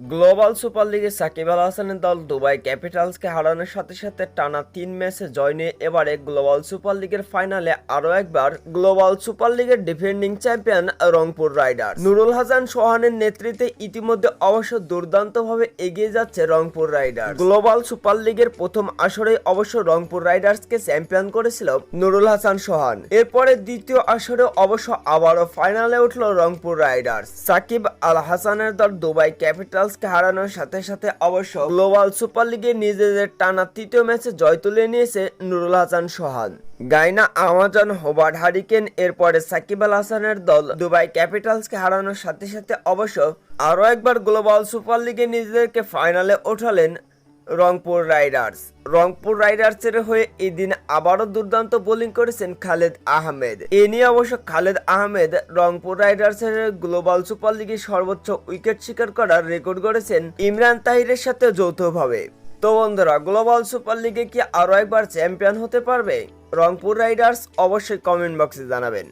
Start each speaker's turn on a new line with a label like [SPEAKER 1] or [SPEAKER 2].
[SPEAKER 1] Global super লিগে সাকিব আল হাসানের দল দুবাই ক্যাপিটালসকে হারানোর সাথে সাথে টানা তিন ম্যাচে জয় নিয়ে এবারে গ্লোবাল সুপার লিগের ফাইনালে আরও একবার গ্লোবাল সুপার লিগের defending champion Rangpur rider Nurul Hasan সোহানের নেতৃত্বে ইতিমধ্যে অবশ্য দুর্দান্তভাবে এগিয়ে যাচ্ছে রংপুর রাইডার গ্লোবাল সুপার লিগের প্রথম আসরে অবশ্য রংপুর রাইডার্সকে চ্যাম্পিয়ন করেছিল নুরুল হাসান সোহান। এরপরে দ্বিতীয় আসরে অবশ্য আবারও ফাইনালে উঠল রংপুর রাইডার্স। সাকিব আল হাসানের দল দুবাই ক্যাপিটালসকে হারানোর সাথে সাথে অবশ্য গ্লোবাল সুপার লিগে নিজেদের টানা তৃতীয় ম্যাচে জয় তুলে নিয়েছে Nurul Hasan Sohan. Guyana Amazon Hobart hurricane, এরপরে সাকিব আল হাসানের দল দুবাই ক্যাপিটালসকে হারানোর সাথে সাথে অবশ্য আরও একবার গ্লোবাল সুপার লিগে নিজেদেরকে ফাইনালে ওঠালেন রংপুর রাইডার্স। রংপুর রাইডার্সের হয়ে এদিন আবারও দুর্দান্ত বোলিং করেছেন খালেদ আহমেদ। এ নিয়ে অবশ্য খালেদ আহমেদ রংপুর রাইডার্সের গ্লোবাল সুপার লিগে সর্বোচ্চ উইকেট শিকার করার রেকর্ড গড়েছেন ইমরান তাহিরের সাথে যৌথভাবে। তো বন্ধুরা, গ্লোবাল সুপার লিগে কি আরও একবার চ্যাম্পিয়ন হতে পারবে? রংপুর রাইডার্স অবশ্যই কমেন্ট বক্সে জানাবেন।